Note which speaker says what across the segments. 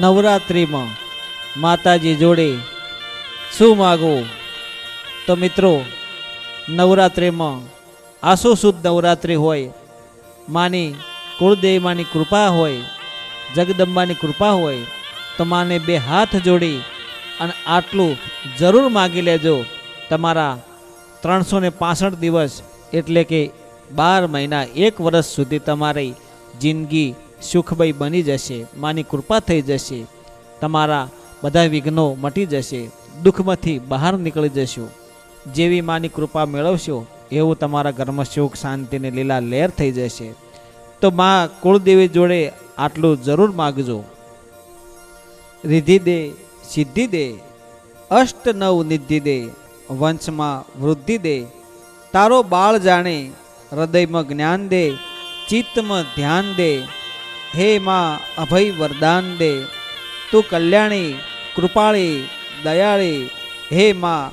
Speaker 1: નવરાત્રિમાં માતાજી જોડે શું માગો? તો મિત્રો, નવરાત્રિમાં આસો શુદ્ધ નવરાત્રિ હોય, માની કુળદેવી કૃપા હોય, જગદંબાની કૃપા હોય, તો માને બે હાથ જોડી અને આટલું જરૂર માગી લેજો. તમારા ત્રણસો ને પાસઠ દિવસ એટલે કે બાર મહિના, એક વર્ષ સુધી તમારી જિંદગી સુખમય બની જશે, માની કૃપા થઈ જશે, તમારા બધા વિઘ્નો મટી જશે, દુઃખમાંથી બહાર નીકળી જશો. જેવી માની કૃપા મેળવશો, એવું તમારા ઘરમાં સુખ શાંતિને લીલા લહેર થઈ જશે. તો મા કુળદેવી જોડે આટલું જરૂર માગજો. રિધિ દે સિદ્ધિ દે અષ્ટ નવ નિધિ દે વંશમાં વૃદ્ધિ દે તારો બાળ જાણે, હૃદયમાં જ્ઞાન દે, ચિત્તમાં ધ્યાન દે હે માં, અભય વરદાન દે. તું કલ્યાણી, કૃપાળી, દયાળી. હે માં,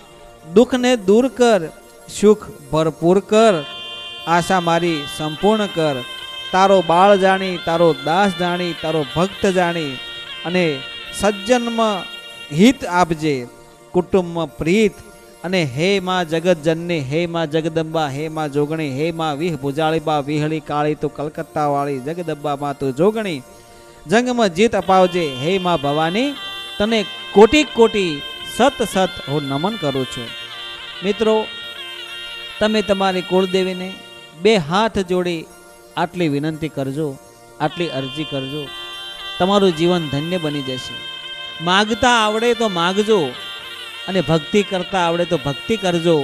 Speaker 1: દુઃખને દૂર કર, સુખ ભરપૂર કર. આશા મારી સંપૂર્ણ કર. તારો બાળ જાણી, તારો દાસ જાણી, તારો ભક્ત જાણી અને સજ્જનમાં હિત આપજે. કુટુંબમાં પ્રીત અને હે માં જગતજનની, હે માં જગદંબા, હે માં જોગણી, હે માં વિહ ભુજાળી બા વિહળી કાળી તું કલકત્તા વાળી જગદંબા માં તું જોગણી. જંગમાં જીત અપાવજે, હે માં ભવાની, તને કોટી કોટી સત સત હું નમન કરું છું. મિત્રો, તમે તમારી કુળદેવીને બે હાથ જોડી આટલી વિનંતી કરજો, આટલી અરજી કરજો. તમારું જીવન ધન્ય બની જશે. માગતા આવડે તો માગજો. અને ભક્તિ કરતા આવડે તો ભક્તિ કરજો.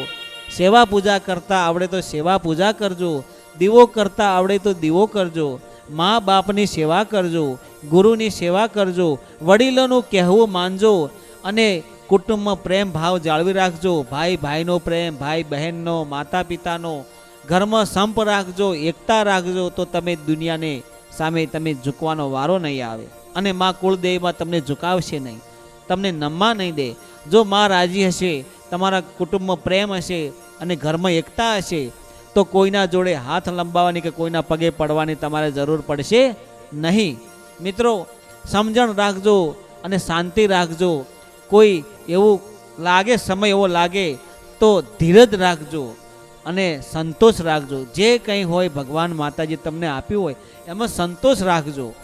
Speaker 1: સેવા પૂજા કરતા આવડે તો સેવા પૂજા કરજો. દીવો કરતા આવડે તો દીવો કરજો. મા બાપની સેવા કરજો. ગુરુની સેવા કરજો. વડીલોનું કહેવું માનજો. અને કુટુંબમાં પ્રેમ ભાવ જાળવી રાખજો. ભાઈ ભાઈનો પ્રેમ, ભાઈ બહેનનો માતા પિતાનો ઘરમાં સંપ રાખજો, એકતા રાખજો તો તમે દુનિયાને સામે તમે ઝૂકવાનો વારો નહીં આવે. અને મા કુળદેવીમાં તમને ઝુકાવશે નહીં. તમને નમવા નહીં દે. જો મા રાજી હશે, તમારા કુટુંબમાં પ્રેમ હશે અને ઘરમાં એકતા હશે, તો કોઈના જોડે હાથ લંબાવવાની કે કોઈના પગે પડવાની તમારે જરૂર પડશે નહીં. મિત્રો, સમજણ રાખજો અને શાંતિ રાખજો. કોઈ એવું લાગે, સમય એવો લાગે, તો ધીરજ રાખજો અને સંતોષ રાખજો. જે કંઈ હોય ભગવાન માતાજી તમને આપ્યું હોય, એમાં સંતોષ રાખજો.